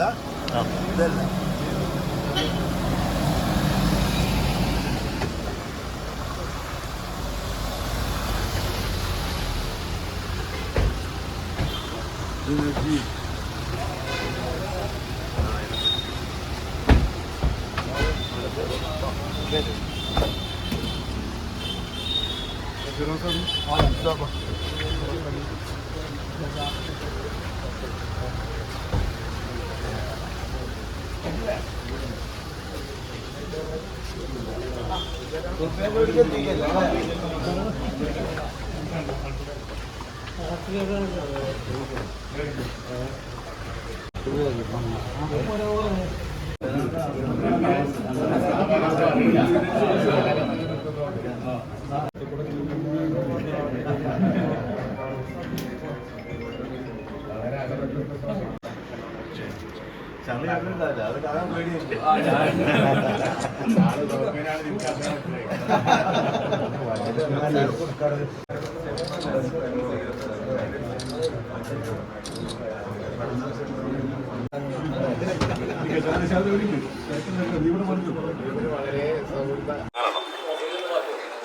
لا لا لا Thank you. അത്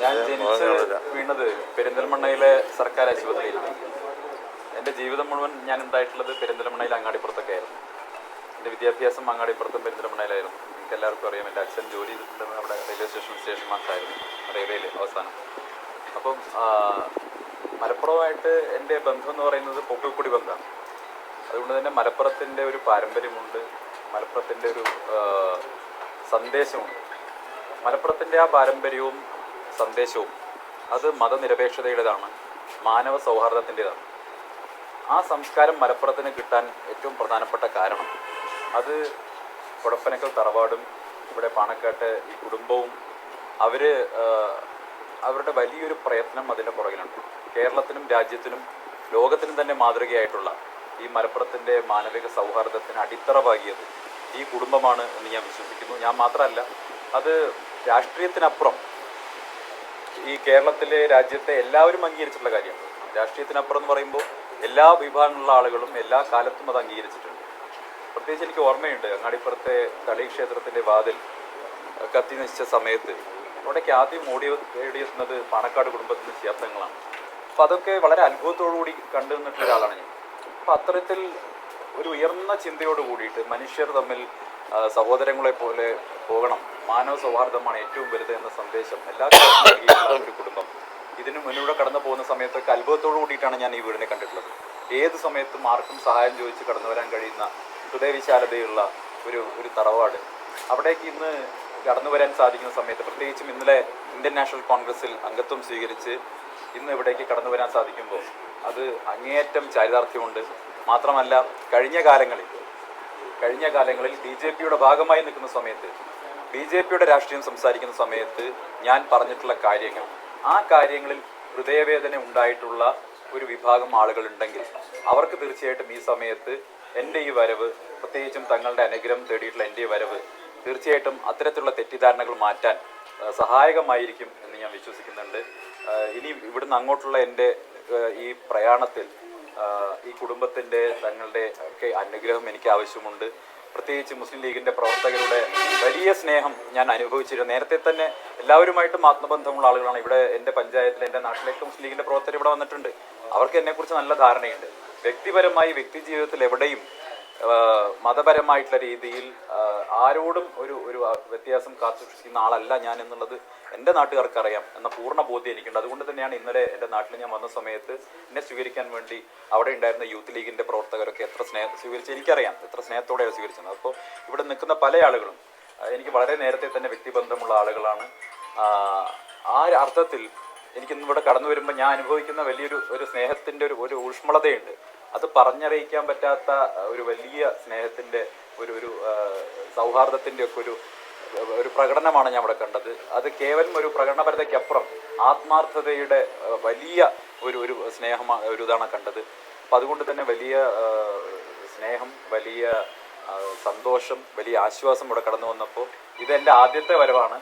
ഞാൻ ജനിച്ച് വീണത് പെരിന്തൽമണ്ണയിലെ സർക്കാർ ആശുപത്രിയിൽ എന്റെ ജീവിതം മുഴുവൻ ഞാൻ ഉണ്ടായിട്ടുള്ളത് പെരിന്തൽമണ്ണയിൽ അങ്ങാടിപ്പുറത്തൊക്കെ ആയിരുന്നു എന്റെ വിദ്യാഭ്യാസം അങ്ങാടിപ്പുറത്തും പെരിന്തൽമണ്ണയിലായിരുന്നു എനിക്ക് എല്ലാവർക്കും അറിയാം എന്റെ അച്ഛൻ ജോലി ചെയ്തിട്ടുണ്ടെന്ന് അവിടെ റെയിൽവേ സ്റ്റേഷൻ സ്റ്റേഷൻ മാസ്റ്ററായിരുന്നു റെയിൽവേയിൽ അവസാനം. അപ്പം മലപ്പുറമായിട്ട് എന്റെ ബന്ധം എന്ന് പറയുന്നത് പൊക്കിൾക്കുടി ബന്ധമാണ്. അതുകൊണ്ട് തന്നെ മലപ്പുറത്തിന്റെ ഒരു പാരമ്പര്യമുണ്ട് മലപ്പുറത്തിന്റെ ഒരു സന്ദേശമുണ്ട്. മലപ്പുറത്തിന്റെ ആ പാരമ്പര്യവും സന്ദേശവും അത് മതനിരപേക്ഷതയുടേതാണ് മാനവ സൗഹാർദ്ദത്തിന്റെതാണ്. ആ സംസ്കാരം മലപ്പുറത്തിന് കിട്ടാൻ ഏറ്റവും പ്രധാനപ്പെട്ട കാരണം അത് കുടപ്പനക്കൽ തറവാടും ഇവിടെ പാണക്കാട്ട് ഈ കുടുംബവും അവർ അവരുടെ വലിയൊരു പ്രയത്നം അതിന്റെ പുറകിലുണ്ട്. കേരളത്തിനും രാജ്യത്തിനും ലോകത്തിനും തന്നെ മാതൃകയായിട്ടുള്ള ഈ മലപ്പുറത്തിന്റെ മാനവിക സൗഹാർദ്ദത്തിന് അടിത്തറ പാകിയത് ഈ കുടുംബമാണ് എന്ന് ഞാൻ വിശ്വസിക്കുന്നു. ഞാൻ മാത്രമല്ല അത് രാഷ്ട്രീയത്തിനപ്പുറം ഈ കേരളത്തിലെ രാജ്യത്തെ എല്ലാവരും അംഗീകരിച്ചിട്ടുള്ള കാര്യമാണ്. രാഷ്ട്രീയത്തിനപ്പുറം എന്ന് പറയുമ്പോൾ എല്ലാ വിഭാഗങ്ങളിലുള്ള ആളുകളും എല്ലാ കാലത്തും അത് അംഗീകരിച്ചിട്ടുണ്ട്. പ്രത്യേകിച്ച് എനിക്ക് ഓർമ്മയുണ്ട് അങ്ങാടിപ്പുറത്തെ തളി ക്ഷേത്രത്തിന്റെ വാതിൽ കത്തി നശിച്ച സമയത്ത്. അവിടേക്ക് ആദ്യം ഓടി ഓടിയെത്തുന്നത് പാണക്കാട് കുടുംബത്തിന്റെ ചേർത്തങ്ങളാണ് അപ്പം അതൊക്കെ വളരെ അത്ഭുതത്തോടുകൂടി കണ്ടു നിന്നിട്ടുള്ള ഒരാളാണ് ഞാൻ. അപ്പം അത്തരത്തിൽ ഒരു ഉയർന്ന ചിന്തയോട് കൂടിയിട്ട് മനുഷ്യർ തമ്മിൽ സഹോദരങ്ങളെ പോലെ പോകണം. മാനവ സൗഹാർദ്ദമാണ് ഏറ്റവും വലുത് എന്ന സന്ദേശം എല്ലാ ഒരു കുടുംബം. ഇതിനു മുന്നിലൂടെ കടന്നു പോകുന്ന സമയത്തൊക്കെ അത്ഭുതത്തോടു കൂടിയിട്ടാണ് ഞാൻ ഈ വീടിനെ കണ്ടിട്ടുള്ളത്. ഏത് സമയത്തും ആർക്കും സഹായം ചോദിച്ച് കടന്നു വരാൻ കഴിയുന്ന ഹൃദയവിശാലതയുള്ള ഒരു ഒരു തറവാട്. അവിടേക്ക് ഇന്ന് കടന്നു വരാൻ സാധിക്കുന്ന സമയത്ത് പ്രത്യേകിച്ചും ഇന്നലെ ഇന്ത്യൻ നാഷണൽ കോൺഗ്രസിൽ അംഗത്വം സ്വീകരിച്ച് ഇന്ന് ഇവിടേക്ക് കടന്നു വരാൻ സാധിക്കുമ്പോൾ അത് അങ്ങേയറ്റം ചാരിതാർത്ഥ്യമുണ്ട്. മാത്രമല്ല കഴിഞ്ഞ കാലങ്ങളിൽ കഴിഞ്ഞ കാലങ്ങളിൽ ബി ജെ പിയുടെ ഭാഗമായി നിൽക്കുന്ന സമയത്ത് ബി ജെ പിയുടെ രാഷ്ട്രീയം സംസാരിക്കുന്ന സമയത്ത് ഞാൻ പറഞ്ഞിട്ടുള്ള കാര്യങ്ങൾ ആ കാര്യങ്ങളിൽ ഹൃദയവേദന ഉണ്ടായിട്ടുള്ള ഒരു വിഭാഗം ആളുകൾ ഉണ്ടെങ്കിൽ അവർക്ക് തീർച്ചയായിട്ടും ഈ സമയത്ത് എന്റെ ഈ വരവ് പ്രത്യേകിച്ചും തങ്ങളുടെ അനുഗ്രഹം തേടിയിട്ടുള്ള എന്റെ വരവ് തീർച്ചയായിട്ടും അത്തരത്തിലുള്ള തെറ്റിദ്ധാരണകൾ മാറ്റാൻ സഹായകമായിരിക്കും എന്ന് ഞാൻ വിശ്വസിക്കുന്നുണ്ട്. ഇനി ഇവിടുന്ന് അങ്ങോട്ടുള്ള എന്റെ ഈ പ്രയാണത്തിൽ ഈ കുടുംബത്തിന്റെ തങ്ങളുടെ ഒക്കെ അനുഗ്രഹം എനിക്ക് ആവശ്യമുണ്ട്. പ്രത്യേകിച്ച് മുസ്ലിം ലീഗിന്റെ പ്രവർത്തകരുടെ വലിയ സ്നേഹം ഞാൻ അനുഭവിച്ചിരുന്നു. നേരത്തെ തന്നെ എല്ലാവരുമായിട്ടും ആത്മബന്ധമുള്ള ആളുകളാണ്. ഇവിടെ എന്റെ പഞ്ചായത്തിൽ എന്റെ നാട്ടിലേക്ക് മുസ്ലിം ലീഗിന്റെ പ്രവർത്തകർ ഇവിടെ വന്നിട്ടുണ്ട്. അവർക്ക് എന്നെക്കുറിച്ച് നല്ല ധാരണയുണ്ട്. വ്യക്തിപരമായി വ്യക്തി ജീവിതത്തിൽ എവിടെയും മതപരമായിട്ടുള്ള രീതിയിൽ ആരോടും ഒരു ഒരു വ്യത്യാസം കാത്തു സൂക്ഷിക്കുന്ന ആളല്ല ഞാൻ എന്നുള്ളത് എന്റെ നാട്ടുകാർക്ക് അറിയാം എന്ന പൂർണ ബോധ്യം എനിക്കുണ്ട്. അതുകൊണ്ട് തന്നെയാണ് ഇന്നലെ എന്റെ നാട്ടിൽ ഞാൻ വന്ന സമയത്ത് എന്നെ സ്വീകരിക്കാൻ വേണ്ടി അവിടെ ഉണ്ടായിരുന്ന യൂത്ത് ലീഗിന്റെ പ്രവർത്തകരൊക്കെ എത്ര സ്നേഹം സ്വീകരിച്ച് എനിക്കറിയാം എത്ര സ്നേഹത്തോടെയാണ് സ്വീകരിച്ചത്. അപ്പോൾ ഇവിടെ നിൽക്കുന്ന പല ആളുകളും എനിക്ക് വളരെ നേരത്തെ തന്നെ വ്യക്തിബന്ധമുള്ള ആളുകളാണ്. ആ അർത്ഥത്തിൽ എനിക്ക് ഇന്ന് ഇവിടെ കടന്നു വരുമ്പോൾ ഞാൻ അനുഭവിക്കുന്ന വലിയൊരു ഒരു സ്നേഹത്തിന്റെ ഒരു ഒരു ഊഷ്മളതയുണ്ട്. അത് പറഞ്ഞറിയിക്കാൻ പറ്റാത്ത ഒരു വലിയ സ്നേഹത്തിന്റെ ഒരു ഒരു സൗഹാർദ്ദത്തിന്റെ ഒക്കെ ഒരു ഒരു പ്രകടനമാണ് ഞാൻ അവിടെ കണ്ടത്. അത് കേവലം ഒരു പ്രകടനപരതയ്ക്കപ്പുറം ആത്മാർത്ഥതയുടെ വലിയ ഒരു ഒരു സ്നേഹം ഒരു ഇതാണ് കണ്ടത്. അപ്പം അതുകൊണ്ട് തന്നെ വലിയ സ്നേഹം വലിയ സന്തോഷം വലിയ ആശ്വാസം ഇവിടെ കടന്നു വന്നപ്പോൾ ഇതെന്റെ ആദ്യത്തെ വരവാണ്.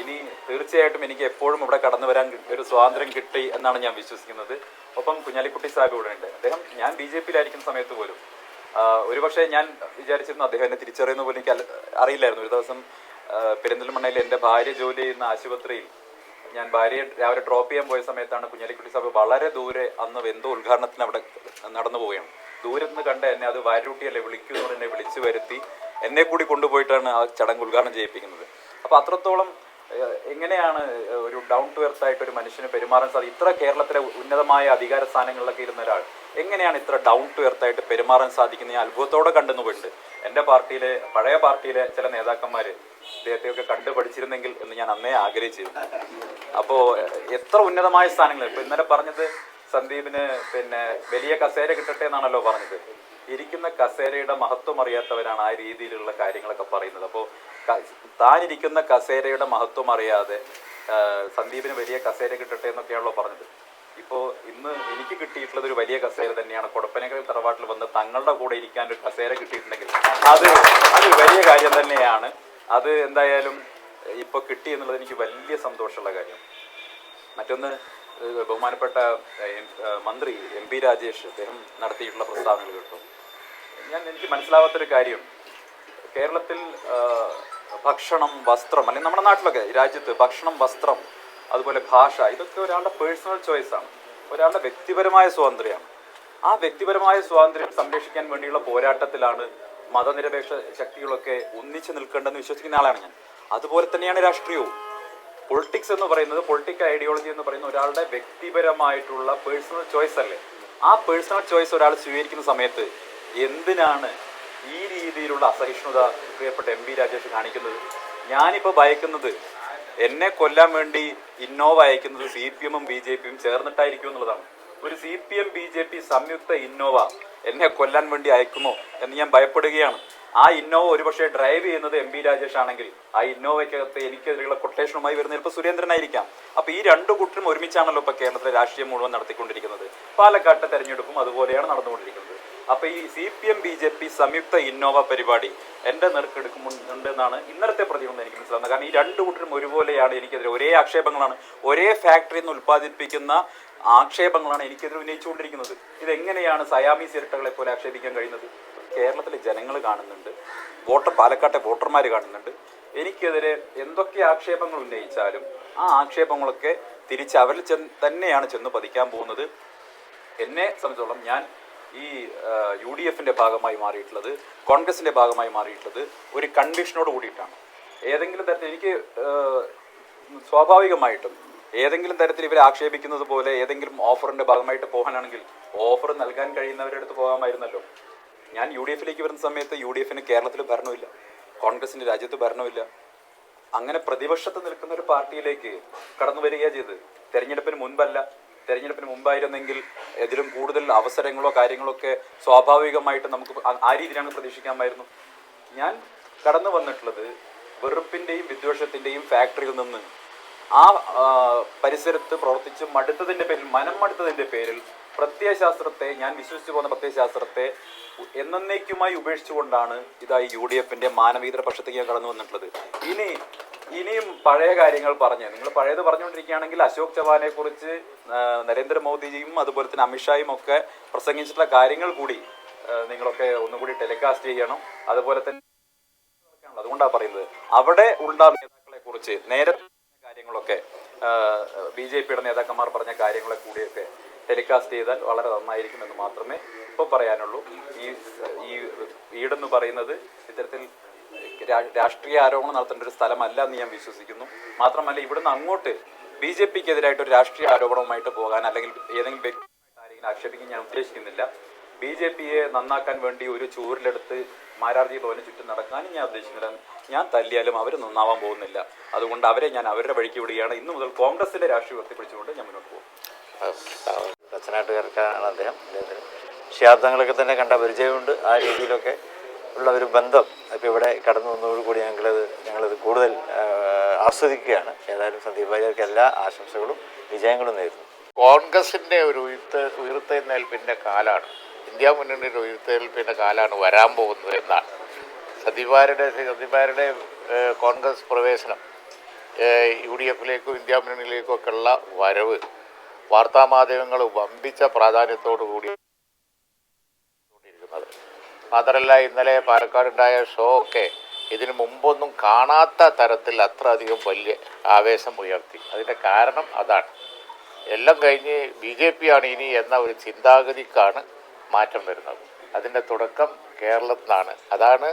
ഇനി തീർച്ചയായിട്ടും എനിക്ക് എപ്പോഴും ഇവിടെ കടന്നു വരാൻ ഒരു സ്വാതന്ത്ര്യം കിട്ടി എന്നാണ് ഞാൻ വിശ്വസിക്കുന്നത്. ഒപ്പം കുഞ്ഞാലിക്കുട്ടി സാഹിബ് ഇവിടെ ഉണ്ട്. അദ്ദേഹം ഞാൻ ബി ജെ പിയിലായിരിക്കുന്ന സമയത്ത് പോലും ഒരുപക്ഷെ ഞാൻ വിചാരിച്ചിരുന്നു അദ്ദേഹം എന്നെ തിരിച്ചറിയുന്ന പോലും എനിക്ക് അറിയില്ലായിരുന്നു. ഒരു ദിവസം പെരിന്തൽമണ്ണയിൽ എന്റെ ഭാര്യ ജോലി ചെയ്യുന്ന ആശുപത്രിയിൽ ഞാൻ ഭാര്യയെ രാവിലെ ഡ്രോപ്പ് ചെയ്യാൻ പോയ സമയത്താണ് കുഞ്ഞാലിക്കുട്ടി സാഹിബ് വളരെ ദൂരെ അന്ന് എന്തോ ഉദ്ഘാടനത്തിന് അവിടെ നടന്നു പോവുകയാണ്. ദൂരെ നിന്ന് കണ്ട എന്നെ അത് വാരൂട്ടിയല്ലേ വിളിക്കൂ എന്ന് എന്നെ വിളിച്ചു വരുത്തി എന്നെ കൂടി കൊണ്ടുപോയിട്ടാണ് ആ ചടങ്ങ് ഉദ്ഘാടനം ചെയ്യിപ്പിക്കുന്നത്. അപ്പോൾ അത്രത്തോളം എങ്ങനെയാണ് ഒരു ഡൗൺ ടു എർത്ത് ആയിട്ട് ഒരു മനുഷ്യന് പെരുമാറാൻ സാധിക്കും ഇത്ര കേരളത്തിലെ ഉന്നതമായ അധികാര സ്ഥാനങ്ങളിലൊക്കെ ഇരുന്ന ഒരാൾ എങ്ങനെയാണ് ഇത്ര ഡൗൺ ടു എർത്ത് ആയിട്ട് പെരുമാറാൻ സാധിക്കുന്ന അത്ഭുതത്തോടെ കണ്ടെന്ന് പോയിട്ടുണ്ട് എന്റെ പാർട്ടിയിലെ പഴയ പാർട്ടിയിലെ ചില നേതാക്കന്മാർ ഇദ്ദേഹത്തെയൊക്കെ കണ്ടു പഠിച്ചിരുന്നെങ്കിൽ എന്ന് ഞാൻ അന്നേ ആഗ്രഹിച്ചിരുന്നു. അപ്പോ എത്ര ഉന്നതമായ സ്ഥാനങ്ങൾ? ഇപ്പൊ ഇന്നലെ പറഞ്ഞത് സന്ദീപിന് പിന്നെ വലിയ കസേര കിട്ടട്ടെ എന്നാണല്ലോ പറഞ്ഞത്. ഇരിക്കുന്ന കസേരയുടെ മഹത്വം അറിയാത്തവരാണ് ആ രീതിയിലുള്ള കാര്യങ്ങളൊക്കെ പറയുന്നത്. അപ്പോൾ താനിരിക്കുന്ന കസേരയുടെ മഹത്വം അറിയാതെ സന്ദീപിന് വലിയ കസേര കിട്ടട്ടെ എന്നൊക്കെയാണല്ലോ പറഞ്ഞത്. ഇപ്പോൾ ഇന്ന് എനിക്ക് കിട്ടിയിട്ടുള്ളത് ഒരു വലിയ കസേര തന്നെയാണ്. കൊടപ്പനക്കൽ തറവാട്ടിൽ വന്ന് തങ്ങളുടെ കൂടെ ഇരിക്കാൻ ഒരു കസേര കിട്ടിയിട്ടുണ്ടെങ്കിൽ അത് അത് വലിയ കാര്യം തന്നെയാണ്. അത് എന്തായാലും ഇപ്പൊ കിട്ടി എന്നുള്ളത് എനിക്ക് വലിയ സന്തോഷമുള്ള കാര്യം. മറ്റൊന്ന് ബഹുമാനപ്പെട്ട മന്ത്രി എം പി രാജേഷ് അദ്ദേഹം നടത്തിയിട്ടുള്ള പ്രസ്താവനകൾ കേട്ടു. ഞാൻ എനിക്ക് മനസ്സിലാവാത്തൊരു കാര്യം. കേരളത്തിൽ ഭക്ഷണം വസ്ത്രം അല്ലെങ്കിൽ നമ്മുടെ നാട്ടിലൊക്കെ രാജ്യത്ത് ഭക്ഷണം വസ്ത്രം അതുപോലെ ഭാഷ ഇതൊക്കെ ഒരാളുടെ പേഴ്സണൽ ചോയ്സാണ് ഒരാളുടെ വ്യക്തിപരമായ സ്വാതന്ത്ര്യമാണ്. ആ വ്യക്തിപരമായ സ്വാതന്ത്ര്യം സംരക്ഷിക്കാൻ വേണ്ടിയുള്ള പോരാട്ടത്തിലാണ് മതനിരപേക്ഷ ശക്തികളൊക്കെ ഒന്നിച്ചു നിൽക്കേണ്ടെന്ന് വിശ്വസിക്കുന്ന ആളാണ് ഞാൻ. അതുപോലെ തന്നെയാണ് രാഷ്ട്രീയവും. പൊളിറ്റിക്സ് എന്ന് പറയുന്നത് പൊളിറ്റിക്കൽ ഐഡിയോളജി എന്ന് പറയുന്ന ഒരാളുടെ വ്യക്തിപരമായിട്ടുള്ള പേഴ്സണൽ ചോയ്സ് അല്ലേ? ആ പേഴ്സണൽ ചോയ്സ് ഒരാൾ സ്വീകരിക്കുന്ന സമയത്ത് എന്തിനാണ് ഈ രീതിയിലുള്ള അസഹിഷ്ണുത പ്രിയപ്പെട്ട എം പി രാജേഷ് കാണിക്കുന്നത്. ഞാനിപ്പോൾ ഭയക്കുന്നത് എന്നെ കൊല്ലാൻ വേണ്ടി ഇന്നോവ അയക്കുന്നത് സി പി എമ്മും ബി ജെ പിയും ചേർന്നിട്ടായിരിക്കും എന്നുള്ളതാണ്. ഒരു C P M B J P സംയുക്ത ഇന്നോവ എന്നെ കൊല്ലാൻ വേണ്ടി അയക്കുമോ എന്ന് ഞാൻ ഭയപ്പെടുകയാണ്. ആ ഇന്നോവ ഒരുപക്ഷെ ഡ്രൈവ് ചെയ്യുന്നത് എം രാജേഷ് ആണെങ്കിൽ ആ ഇന്നോവയ്ക്കകത്ത് എനിക്കെതിരെയുള്ള കൊട്ടേഷനുമായി വരുന്ന ചിലപ്പോൾ സുരേന്ദ്രനായിരിക്കാം. അപ്പോൾ ഈ രണ്ട് കൂട്ടരും ഒരുമിച്ചാണല്ലോ ഇപ്പോൾ കേരളത്തിലെ രാഷ്ട്രീയം മുഴുവൻ നടത്തിക്കൊണ്ടിരിക്കുന്നത്. പാലക്കാട്ടെ തെരഞ്ഞെടുപ്പും അതുപോലെയാണ് നടന്നുകൊണ്ടിരിക്കുന്നത്. അപ്പൊ ഈ C P M B J P സംയുക്ത ഇന്നോവ പരിപാടി എന്റെ നെറുക്കെടുക്കുന്നുണ്ട് എന്നാണ് ഇന്നലത്തെ പ്രതികരണം എനിക്ക് മനസ്സിലാവുന്നത്. കാരണം ഈ രണ്ട് കൂട്ടരും ഒരുപോലെയാണ് എനിക്കെതിരെ. ഒരേ ആക്ഷേപങ്ങളാണ്. ഒരേ ഫാക്ടറിയിൽ നിന്ന് ആക്ഷേപങ്ങളാണ് എനിക്കെതിരെ ഉന്നയിച്ചുകൊണ്ടിരിക്കുന്നത്. ഇതെങ്ങനെയാണ് സയാമി ഇരട്ടകളെ പോലെ ആക്ഷേപിക്കാൻ കഴിയുന്നത്? കേരളത്തിലെ ജനങ്ങൾ കാണുന്നുണ്ട്. വോട്ടർ പാലക്കാട്ടെ വോട്ടർമാർ കാണുന്നുണ്ട്. എനിക്കെതിരെ എന്തൊക്കെ ആക്ഷേപങ്ങൾ ഉന്നയിച്ചാലും ആ ആക്ഷേപങ്ങളൊക്കെ തിരിച്ച് അവരിൽ ചെന്ന് തന്നെയാണ് ചെന്ന് പതിക്കാൻ പോകുന്നത്. എന്നെ സംബന്ധിച്ചോളം ഞാൻ ഈ യു ഡി എഫിന്റെ ഭാഗമായി മാറിയിട്ടുള്ളത് കോൺഗ്രസിന്റെ ഭാഗമായി മാറിയിട്ടുള്ളത് ഒരു കൺവിഷനോട് കൂടിയിട്ടാണ്. ഏതെങ്കിലും തരത്തിൽ എനിക്ക് സ്വാഭാവികമായിട്ടും ഏതെങ്കിലും തരത്തിൽ ഇവരെ ആക്ഷേപിക്കുന്നത് പോലെ ഏതെങ്കിലും ഓഫറിന്റെ ഭാഗമായിട്ട് പോകാനാണെങ്കിൽ ഓഫർ നൽകാൻ കഴിയുന്നവരുടെ അടുത്ത് പോകാമായിരുന്നല്ലോ. ഞാൻ യു ഡി എഫിലേക്ക് വരുന്ന സമയത്ത് യു ഡി എഫിന് കേരളത്തിൽ ഭരണമില്ല കോൺഗ്രസിന്റെ രാജ്യത്ത് ഭരണമില്ല. അങ്ങനെ പ്രതിപക്ഷത്ത് നിൽക്കുന്ന ഒരു പാർട്ടിയിലേക്ക് കടന്നു വരികയാണ് ചെയ്ത് തെരഞ്ഞെടുപ്പിന് മുൻപല്ല. തെരഞ്ഞെടുപ്പിന് മുമ്പായിരുന്നെങ്കിൽ ഇതിലും കൂടുതൽ അവസരങ്ങളോ കാര്യങ്ങളോ ഒക്കെ സ്വാഭാവികമായിട്ട് നമുക്ക് ആ- രീതിയിലാണ് പ്രതീക്ഷിക്കാമായിരുന്നു. ഞാൻ കടന്നു വന്നിട്ടുള്ളത് വെറുപ്പിന്റെയും വിദ്വേഷത്തിന്റെയും ഫാക്ടറിയിൽ നിന്ന്. ആ, പരിസരത്ത് പ്രവർത്തിച്ച് മടുത്തതിന്റെ പേരിൽ മനം മടുത്തതിന്റെ പേരിൽ പ്രത്യയശാസ്ത്രത്തെ ഞാൻ വിശ്വസിച്ചു പോകുന്ന പ്രത്യയശാസ്ത്രത്തെ എന്നേക്കുമായി ഉപേക്ഷിച്ചുകൊണ്ടാണ് ഇതായി യു ഡി എഫിന്റെ മാനവീതര പക്ഷത്തേക്ക് കടന്നു വന്നിട്ടുള്ളത്. ഇനി ഇനിയും പഴയ കാര്യങ്ങൾ പറഞ്ഞ് നിങ്ങൾ പഴയത് പറഞ്ഞുകൊണ്ടിരിക്കുകയാണെങ്കിൽ അശോക് ചവാനെ കുറിച്ച് നരേന്ദ്രമോദിജിയും അതുപോലെ തന്നെ അമിത്ഷായും ഒക്കെ പ്രസംഗിച്ചിട്ടുള്ള കാര്യങ്ങൾ കൂടി നിങ്ങളൊക്കെ ഒന്നുകൂടി ടെലികാസ്റ്റ് ചെയ്യണം. അതുപോലെ തന്നെ അതുകൊണ്ടാണ് പറയുന്നത്. അവിടെ ഉണ്ടാകുന്ന നേതാക്കളെ കുറിച്ച് നേരത്തെ കാര്യങ്ങളൊക്കെ ബി ജെ പിയുടെ നേതാക്കന്മാർ പറഞ്ഞ കാര്യങ്ങളെ കൂടിയൊക്കെ ടെലികാസ്റ്റ് ചെയ്താൽ വളരെ നന്നായിരിക്കുമെന്ന് മാത്രമേ ഇപ്പോൾ പറയാനുള്ളൂ. ഈ ഈ വീടെന്ന് പറയുന്നത് ഇത്തരത്തിൽ രാഷ്ട്രീയ ആരോപണം നടത്തേണ്ട ഒരു സ്ഥലമല്ല എന്ന് ഞാൻ വിശ്വസിക്കുന്നു. മാത്രമല്ല ഇവിടുന്ന് അങ്ങോട്ട് ബി ജെ പിക്ക് എതിരായിട്ട് ഒരു രാഷ്ട്രീയ ആരോപണവുമായിട്ട് പോകാൻ അല്ലെങ്കിൽ ഏതെങ്കിലും വ്യക്തിയായിട്ട് ആരെങ്കിലും ആക്ഷേപിക്കാൻ ഞാൻ ഉദ്ദേശിക്കുന്നില്ല. ബി ജെ പിയെ നന്നാക്കാൻ വേണ്ടി ഒരു ചൂരിലെടുത്ത് മാരാർജി ഭവന് ചുറ്റും നടക്കാനും ഞാൻ ഉദ്ദേശിക്കുന്നില്ല. ഞാൻ തല്ലിയാലും അവർ നന്നാവാൻ പോകുന്നില്ല. അതുകൊണ്ട് അവരെ ഞാൻ അവരുടെ വഴിക്ക് വിടുകയാണ്. ഇന്നു മുതൽ കോൺഗ്രസിന്റെ രാഷ്ട്രീയ ഉയർത്തിപ്പിടിച്ചുകൊണ്ട് ഞാൻ മുന്നോട്ട് പോകും. കച്ചനാട്ടുകാർക്കാണ് അദ്ദേഹം. അദ്ദേഹത്തിന് ശാബ്ദങ്ങളൊക്കെ തന്നെ കണ്ട പരിചയമുണ്ട്. ആ രീതിയിലൊക്കെ ഉള്ള ഒരു ബന്ധം ഇപ്പോൾ ഇവിടെ കടന്നു വന്നതോടുകൂടി ഞങ്ങളത് ഞങ്ങളത് കൂടുതൽ ആസ്വദിക്കുകയാണ്. ഏതായാലും സന്ദീപ് ഭാര്യർക്ക് എല്ലാ ആശംസകളും വിജയങ്ങളും നേരുന്നു. കോൺഗ്രസിന്റെ ഒരു ഉയർത്ത് ഉയർത്തെഴുന്നേൽപ്പിന്റെ കാലാണ്. ഇന്ത്യ മുന്നണിയുടെ ഉയർത്തെഴുന്നേൽപ്പിന്റെ കാലാണ് വരാൻ പോകുന്നത് എന്നാണ്. സന്ദീപാരുടെ ഏഹ്, കോൺഗ്രസ് പ്രവേശനം യു ഡി എഫിലേക്കും ഇന്ത്യ മുന്നണിയിലേക്കും ഒക്കെയുള്ള വരവ് വാർത്താമാധ്യമങ്ങൾ വമ്പിച്ച പ്രാധാന്യത്തോടു കൂടി കൊണ്ടിരിക്കുന്നത്. മാത്രമല്ല ഇന്നലെ പാലക്കാടുണ്ടായ ഷോ ഒക്കെ ഇതിനു മുമ്പൊന്നും കാണാത്ത തരത്തിൽ അത്ര അധികം വലിയ ആവേശം ഉയർത്തി. അതിന്റെ കാരണം അതാണ്. എല്ലാം കഴിഞ്ഞ് ബി ജെ പി ആണ് ഇനി എന്ന ഒരു ചിന്താഗതിക്കാണ് മാറ്റം വരുന്നത്. അതിന്റെ തുടക്കം കേരളത്തിൽ നിന്നാണ്. അതാണ്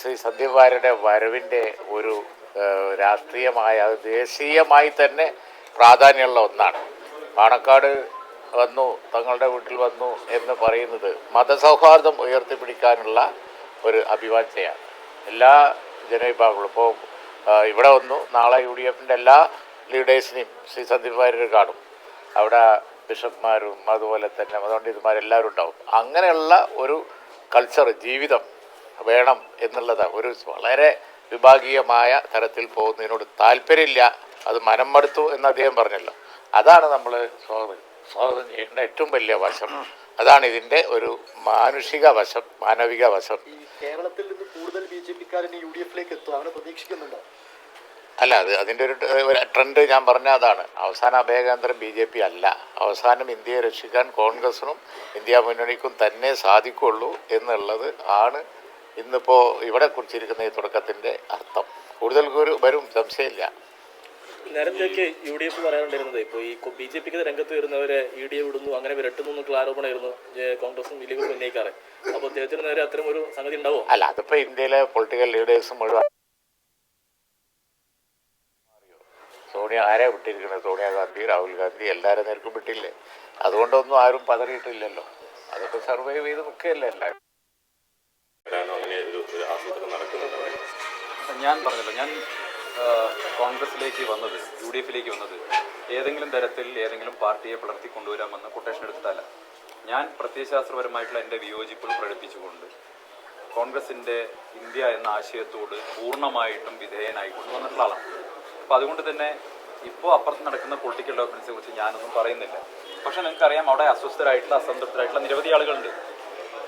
ശ്രീ സന്ധ്യവാരുടെ വരവിന്റെ ഒരു രാഷ്ട്രീയമായ ദേശീയമായി തന്നെ പ്രാധാന്യമുള്ള ഒന്നാണ്. പാണക്കാട് വന്നു തങ്ങളുടെ വീട്ടിൽ വന്നു എന്ന് പറയുന്നത് മതസൗഹാർദ്ദം ഉയർത്തിപ്പിടിക്കാനുള്ള ഒരു അഭിവാഞ്ചയാണ് എല്ലാ ജനവിഭാഗങ്ങളും. ഇപ്പോൾ ഇവിടെ വന്നു. നാളെ യു ഡി എഫിന്റെ എല്ലാ ലീഡേഴ്സിനെയും ശ്രീ സന്ദീപ് വാര്യർ കാണും. അവിടെ ബിഷപ്പ്മാരും അതുപോലെ തന്നെ മതപണ്ഡിതന്മാരെല്ലാവരും ഉണ്ടാവും. അങ്ങനെയുള്ള ഒരു കൾച്ചർ ജീവിതം വേണം എന്നുള്ളതാണ് ഒരു വളരെ വിഭാഗീയമായ തരത്തിൽ പോകുന്നതിനോട് താല്പര്യമില്ല. അത് മനം മടുത്തു എന്ന് അദ്ദേഹം പറഞ്ഞല്ലോ. അതാണ് നമ്മൾ സ്വാഗതം സ്വാഗതം ചെയ്യേണ്ട ഏറ്റവും വലിയ വശം. അതാണ് ഇതിന്റെ ഒരു മാനുഷിക വശം മാനവിക വശം. കേരളത്തിൽ നിന്ന് കൂടുതൽ ബി ജെ പിക്കാരൻ യു ഡി എഫിലേക്ക് എത്തും പ്രതീക്ഷിക്കുന്നുണ്ടോ? അല്ല അത് അതിന്റെ ഒരു ഒരു ട്രെൻഡ് ഞാൻ പറഞ്ഞ അതാണ്. അവസാന അഭയകേന്ദ്രം ബി ജെ പി അല്ല. അവസാനം ഇന്ത്യയെ രക്ഷിക്കാൻ കോൺഗ്രസിനും ഇന്ത്യ മുന്നണിക്കും തന്നെ സാധിക്കുള്ളൂ എന്നുള്ളത് ആണ് ഇന്നിപ്പോൾ ഇവിടെ കുറിച്ചിരിക്കുന്ന ഈ തുടക്കത്തിന്റെ അർത്ഥം. കൂടുതൽ ഒരു വരും സംശയമില്ല. നേരത്തെയൊക്കെ യു ഡി എഫ് പറയാറുണ്ടായിരുന്നത് ഇപ്പോൾ ഈ ബി ജെ പിക്ക് രംഗത്ത് വരുന്നവരെ ഇ ഡി എ വിടുന്നു അങ്ങനെ വിരട്ടുന്നു എന്നുള്ള ആരോപണമായിരുന്നു കോൺഗ്രസും ലീഗും ഉന്നയിക്കാറ്. അപ്പോൾ അദ്ദേഹത്തിന് നേരെ അത്തരം ഒരു സംഗതി ഉണ്ടാവും? അല്ല അതിപ്പോ ഇന്ത്യയിലെ പൊളിറ്റിക്കൽ ലീഡേഴ്സ് മുഴുവൻ സോണിയ ആരെ വിട്ടിരിക്കുന്നത് സോണിയാഗാന്ധി രാഹുൽ ഗാന്ധി എല്ലാവരും നേർക്കും വിട്ടില്ലേ? അതുകൊണ്ടൊന്നും ആരും പതറിയിട്ടില്ലല്ലോ. അതൊക്കെ സർവൈവ് ചെയ്ത് നിൽക്കുകയല്ലേ എല്ലാവരും. ഞാൻ പറഞ്ഞല്ലോ ഞാൻ കോൺഗ്രസിലേക്ക് വന്നത് യു ഡി എഫിലേക്ക് വന്നത് ഏതെങ്കിലും തരത്തിൽ ഏതെങ്കിലും പാർട്ടിയെ പിളർത്തി കൊണ്ടുവരാമെന്ന് കൊട്ടേഷൻ എടുത്തിട്ടല്ല. ഞാൻ പ്രത്യയശാസ്ത്രപരമായിട്ടുള്ള എന്റെ വിയോജിപ്പുകൾ പ്രകടിപ്പിച്ചുകൊണ്ട് കോൺഗ്രസിന്റെ ഇന്ത്യ എന്ന ആശയത്തോട് പൂർണമായിട്ടും വിധേയനായിക്കൊണ്ട് വന്നിട്ടുള്ള ആളാണ്. അപ്പോൾ അതുകൊണ്ട് തന്നെ ഇപ്പോൾ അപ്പുറത്ത് നടക്കുന്ന പൊളിറ്റിക്കൽ ഡോക്യുമെൻസിനെ കുറിച്ച് ഞാനൊന്നും പറയുന്നില്ല. പക്ഷേ നിങ്ങൾക്കറിയാം അവിടെ അസ്വസ്ഥരായിട്ടുള്ള അസംതൃപ്തരായിട്ടുള്ള നിരവധി ആളുകളുണ്ട്.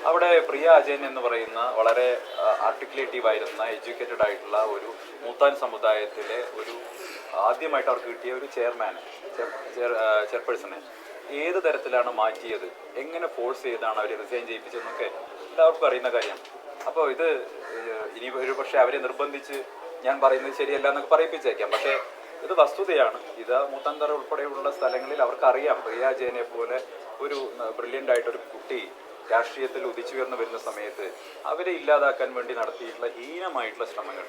അവിടെ പ്രിയ അജയൻ എന്ന് പറയുന്ന വളരെ ആർട്ടിക്കുലേറ്റീവ് ആയിരുന്ന എഡ്യൂക്കേറ്റഡ് ആയിട്ടുള്ള ഒരു മൂത്താൻ സമുദായത്തിലെ ഒരു ആദ്യമായിട്ട് അവർക്ക് കിട്ടിയ ഒരു ചെയർമാൻ ചെയർപേഴ്സണെ ഏത് തരത്തിലാണ് മാറ്റിയത്? എങ്ങനെ ഫോഴ്സ് ചെയ്താണ് അവർ റിസൈൻ ചെയ്യിപ്പിച്ചതെന്നൊക്കെ എല്ലാവർക്കും അറിയുന്ന കാര്യമാണ് അപ്പോൾ ഇത് ഇനി ഒരു പക്ഷേ അവരെ നിർബന്ധിച്ച് ഞാൻ പറയുന്നത് ശരിയല്ല എന്നൊക്കെ പറയിപ്പിച്ചേക്കാം. പക്ഷേ ഇത് വസ്തുതയാണ്. ഇത് മൂത്താന്തറ ഉൾപ്പെടെയുള്ള സ്ഥലങ്ങളിൽ അവർക്കറിയാം. പ്രിയ ജയനെ പോലെ ഒരു ബ്രില്യന്റ് ആയിട്ടൊരു കുട്ടി രാഷ്ട്രീയത്തിൽ ഉദിച്ചുയർന്നു വരുന്ന സമയത്ത് അവരെ ഇല്ലാതാക്കാൻ വേണ്ടി നടത്തിയിട്ടുള്ള ഹീനമായിട്ടുള്ള ശ്രമങ്ങൾ.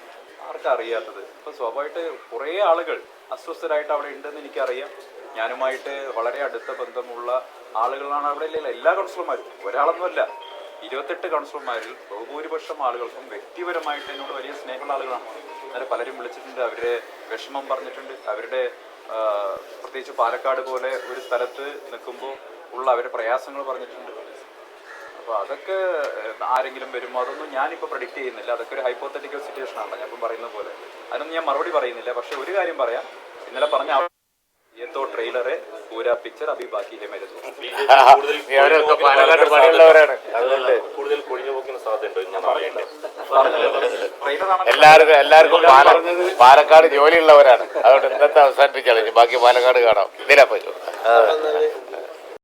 ആർക്കറിയാത്തത് ഇപ്പൊ സ്വാഭാവികമായിട്ട് കുറേ ആളുകൾ അസ്വസ്ഥരായിട്ട് അവിടെ ഉണ്ടെന്ന് എനിക്കറിയാം. ഞാനുമായിട്ട് വളരെ അടുത്ത ബന്ധമുള്ള ആളുകളാണ് അവിടെ ഇല്ല എല്ലാ കൗൺസിലർമാരും. ഒരാളൊന്നുമല്ല. ഇരുപത്തെട്ട് കൗൺസിലർമാരിൽ ബഹുഭൂരിപക്ഷം ആളുകൾക്കും വ്യക്തിപരമായിട്ട് എന്നോട് വലിയ സ്നേഹമുള്ള ആളുകളാണ്. അങ്ങനെ പലരും വിളിച്ചിട്ടുണ്ട് അവരുടെ വിഷമം പറഞ്ഞിട്ടുണ്ട്. അവരുടെ പ്രത്യേകിച്ച് പാലക്കാട് പോലെ ഒരു സ്ഥലത്ത് നിൽക്കുമ്പോൾ ഉള്ള അവരുടെ പ്രയാസങ്ങൾ പറഞ്ഞിട്ടുണ്ട്. അപ്പോൾ അതൊക്കെ ആരെങ്കിലും വരുമോ? അതൊന്നും ഞാനിപ്പോൾ പ്രഡിക്റ്റ് ചെയ്യുന്നില്ല. അതൊക്കെ ഒരു ഹൈപ്പോത്തറ്റിക്കൽ സിറ്റുവേഷൻ ആണ് ഞാൻ ഇപ്പം പറയുന്ന പോലെ. അതിനൊന്നും ഞാൻ മറുപടി പറയുന്നില്ല. പക്ഷെ ഒരു കാര്യം പറയാം. ഇന്നലെ പറഞ്ഞ ഏതോ ഏത്തോ ട്രെയിലറെ പൂരാ പിക്ചർ അഭി ബാക്കി കൂടുതൽ കൊഴിഞ്ഞു സാധ്യതയുണ്ടോ. ഞാൻ എല്ലാവർക്കും എല്ലാവർക്കും പാല പാലക്കാട് ജോലിയുള്ളവരാണ്. അതുകൊണ്ട് ഇന്നത്തെ അവസാനിപ്പിച്ചാൽ ബാക്കി പാലക്കാട് കാണാം. ഇതിലാ പോയി.